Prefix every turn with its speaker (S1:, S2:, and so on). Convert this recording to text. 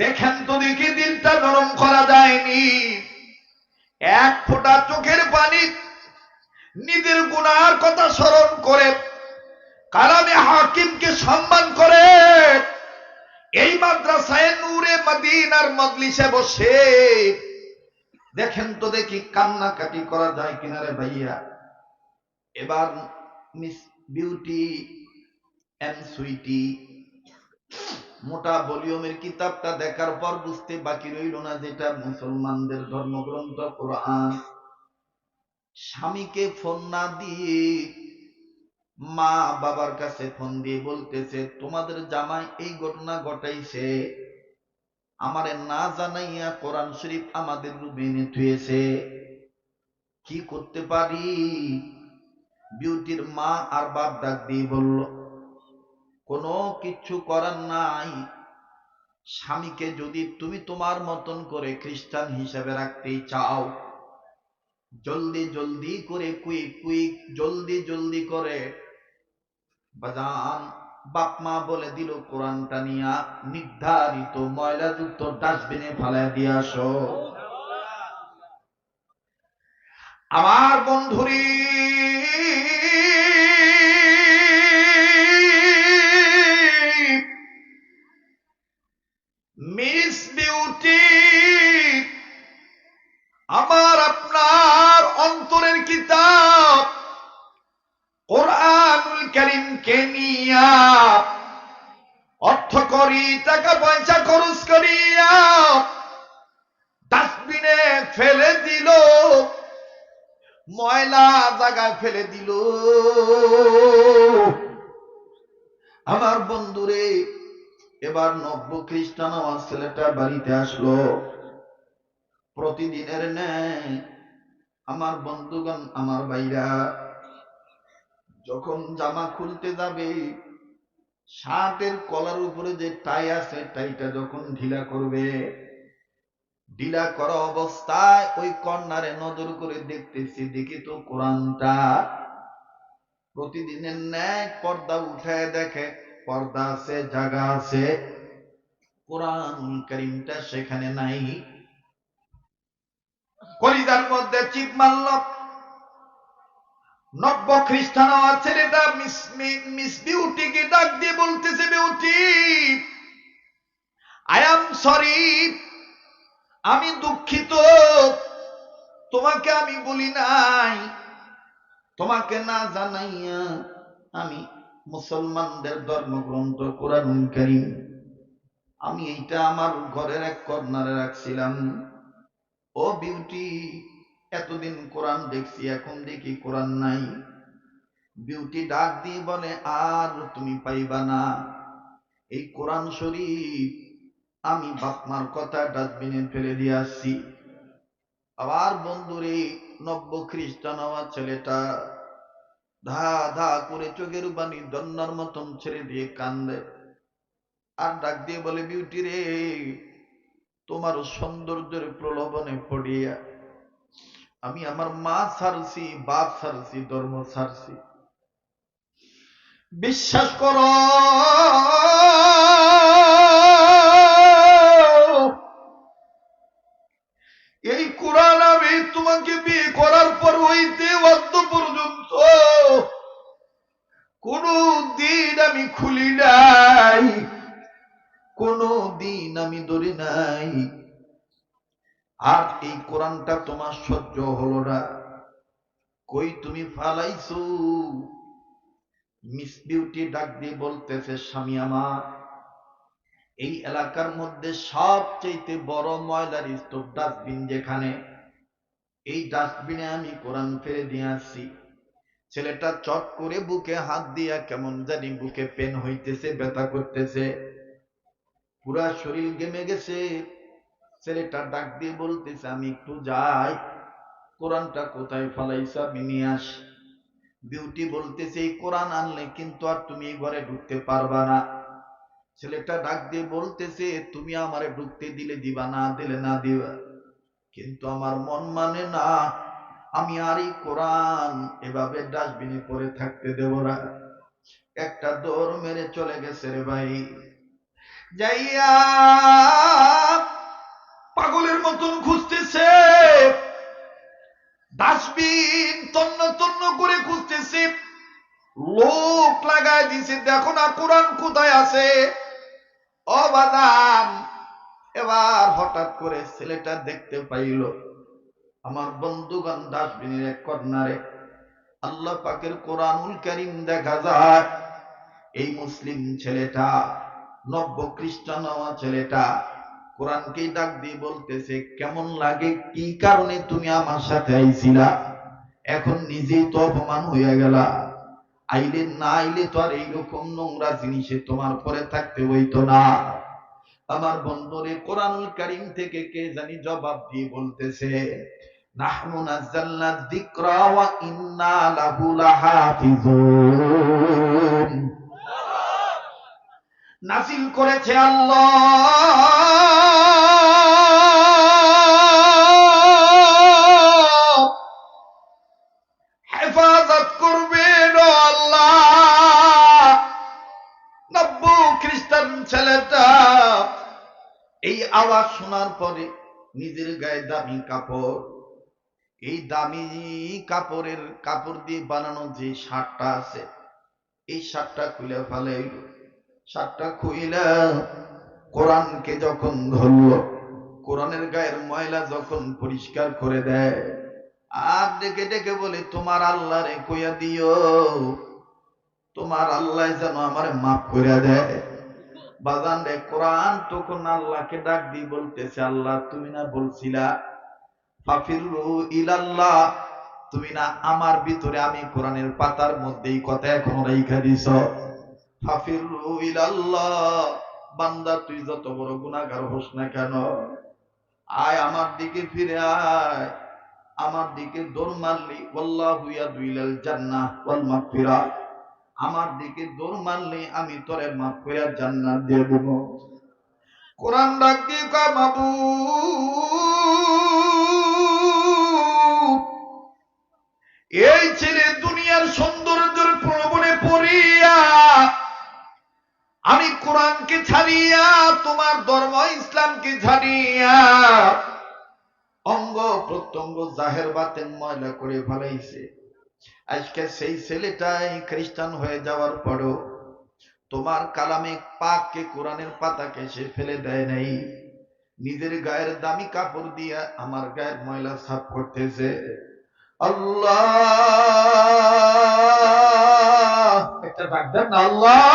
S1: দেখেন তো দেখি দিলটা নরম করা যায়নি। এক ফোঁটা চোখের পানি, নিজের গুনার কথা স্মরণ করে, কালামে হাকিমকে সম্মান করে, এই মাদ্রাসায় নূরে মদিনার মজলিসে বসে। দেখেন তো দেখি কান্নাকাটি করা যায় কিনারে ভাইয়া। এবার মিস বিউটি এম সুইটি। মোটা ভলিউমের কিতাবটা দেখার পর বুঝতে বাকি রইল না যেটা মুসলমানদের ধর্মগ্রন্থ, কোরআন। স্বামীকে ফোন না দিয়ে মা বাবার কাছে ফোন দিয়ে বলতেছে, তোমাদের জামাই এই ঘটনা ঘটাইছে। আমারে না জানাইয়া কোরআন শরীফ আমাদের রুমে এনে থুয়েছে। কি করতে পারি? বিউটির মা আর বাপ ডাক দিয়ে বলল কোনো কিছু করার নাই। স্বামীকে যদি তুমি তোমার মতন করে খ্রিস্টান হিসেবে রাখতে চাও, জলদি জলদি করে কুইক কুইক জলদি জলদি করে বাজান, বাপ মা বলে দিল, কোরআনটা নিয়া নির্ধারিত ময়লাযুক্ত ডাস্টবিনে ফালায় দিয়ে আসো। আমার বন্ধুরি মিস বিউটি, আমার আপনার অন্তরের কিতাব কোরআনুল করিমকে নিয়া অর্থ করি, টাকা পয়সা খরচ করিয়া ডাস্টবিনে ফেলে দিল, ময়লা জায়গায় ফেলে দিল। আমার বন্ধুরে এবার নব্য খ্রিস্টান আমার ছেলেটা বাড়িতে আসলো। প্রতিদিনের ন্যায় আমার বন্ধুগণ, আমার ভাইরা, যখন জামা খুলতে যাবে, শার্টের কলার উপরে যে টাই আছে, টাইটা যখন ঢিলা করবে, ঢিলা করা অবস্থায় ওই কর্নারে নজর করে দেখতেছি, দেখি তো কোরআনটা। প্রতিদিনের ন্যায় পর্দা উঠায় দেখে পর্দা আছে জায়গা আছে। কোরআন করিমটা সেখানে নাই। কলিজার মধ্যে চিপ মারল। নব্য খ্রিস্টান ছেলেটা মিস বিউটিকে ডাক দিয়ে বলতেছে বিউটি আই এম সরি আমি দুঃখিত। তোমাকে আমি বলি নাই। তোমাকে না জানাইয়া আমি মুসলমানদের ধর্মগ্রন্থ, কোরআন করিম। আমি এইটা আমার ঘরের এক কর্নারে রাখছিলাম। ও বিউটি, এতদিন কোরআন দেখছি, এখন দেখি কোরআন নাই। বিউটি ডাক দিয়ে বলে, আর তুমি পাইবা না। এই কোরআন শরীফ আমি বাপমার কথা ডাস্টবিনে ফেলে দিয়ে আসছি। আবার বন্ধুরে, নব্য খ্রিস্টান ছেলেটা ধা ধা করে চোখের বাণী দন্নার মতন ছেড়ে দিয়ে কান্দে। আর ডাক দিয়ে বলে, বিউটি রে, তোমার সৌন্দর্যের প্রলোভনে পড়িয়া আমি আমার মা ছাড়ছি বাপ ছাড়ছি ধর্ম ছাড়ছি বিশ্বাস করো, এই কোরআন আমি তোমাকে বিয়ে করার পর হইতে আর এই কোরআনটা তোমার সহ্য হলো না। কই তুমি ফালাইছো? মিস বিউটি ডাক দিয়ে বলতেছে, স্বামী আমার, এই এলাকার মধ্যে সবচেয়ে বড় ময়লার স্তূপ ডাস্টবিন যেখানে, এই ডাস্টবিনে আমি কোরআন ফেলে দিয়ে আসছি। ছেলেটা চট করে বুকে হাত দিয়া কেমন জানি বুকে পেন হইতেছে, ব্যথা করতেছে। পুরা শরীর গেমে গেছে। ছেলেটা ডাক দিয়ে বলতেছে, আমি একটু যাই। কোরআনটা কোথায় ফালাইছ আমি নিয়ে আসি। বিউটি বলতেছে, এই কোরআন আনলে কিন্তু আর তুমি এই ঘরে ঢুকতে পারবা না। ছেলেটা ডাক দিয়ে বলতেছে, তুমি আমারে ঢুকতে দিলে দিবা, না দিলে না দিবা। কিন্তু আমার মন মানে না, আমি আর এই কোরআন এভাবে ডাস্টবিনে পরে থাকতে দেব না। একটা দৌড় মেরে চলে গেছে রে ভাই। যাইয়া পাগলের মতন খুঁজতেছে। ডাস্টবিন তন্ন তন্ন করে খুঁজতেছে। লোক লাগায় দিছে, দেখো না, কোরআন কোথায় আছে? অবাদান এবার হঠাৎ করে ছেলেটা দেখতে পাইল, আমার বন্ধুগণ ডাস্টবিনের এক কর্নারে। আল্লাহ পাকের কোরআনুল করিম দেখা যায়। এই মুসলিম ছেলেটা, নব্য খ্রিস্টান ছেলেটা কোরআনকে ডাক দিয়ে বলতেছে, কেমন লাগে? কি কারণে তুমি আমার সাথে আইছিলা? এখন নিজেই তো অপমান হইয়া গেলা। আইলে না আইলে তো আর এইরকম নোংরা জিনিসে তোমার পরে থাকতে হইতো না। আমার বন্ধুরে কোরআনুল কারিম থেকে কে জানি জবাব দিয়ে বলতেছে, নাহনু নাযালনা যিকরা ওয়া ইন্না লাহু লাহাফিজুন। নাজিল করেছে আল্লাহ। হেফাজত করবেন আল্লাহ। নব্য খ্রিস্টান ছেলেটা এই আওয়াজ শোনার পরে নিজের গায়ে দামি কাপড়, এই দামি কাপড়ের কাপড় দিয়ে বানানো যে শার্টটা আছে, এই শার্টটা খুলে ফেলাইল শার্টটা খুইলা কোরআনকে যখন ধরল, কোরআনের গায়ের ময়লা যখন পরিষ্কার করে দেয়, আর ডেকে ডেকে বলে, তোমার আল্লাহ রে কইয়া দিও, তোমার আল্লাহ যেন আমার মাফ করে দেয়। বাজান রে, কোরআন তখন আল্লাহকে ডাক দিয়ে বলতেছে, আল্লাহ, তুমি না বলছিলা, ফাফিরু ইলাল্লাহ, তুমি না আমার ভিতরে, আমি কোরআনের পাতার মধ্যেই কথা এখন রেখা দিছ। বান্দা, তুই যত বড় গুনাহগার হোস না কেন, আয় আমার দিকে ফিরে আয়। আমার দিকে মারলি মাগফিরা। আমার দিকে আমি তোরে দিয়ে দেব। কোরআন ডাক দিয়ে এই ছেলে দুনিয়ার সৌন্দর্যের আমি কোরআনকে ছাড়িয়া, তোমার ধর্ম ইসলামকে ছাড়িয়া, অঙ্গ প্রত্যঙ্গ জাহের বাতেন ময়লা করে ফেলাইছে। আজকে সেই ছেলেটাই খ্রিস্টান হয়ে যাওয়ার পরও তোমার কালামে পাককে কোরআনের পাতাকে সে ফেলে দেয় নাই। নিজের গায়ের দামি কাপড় দিয়ে আমার গায়ের ময়লা সাফ করতেছে। আল্লাহ! একটা ডাক দেন আল্লাহ!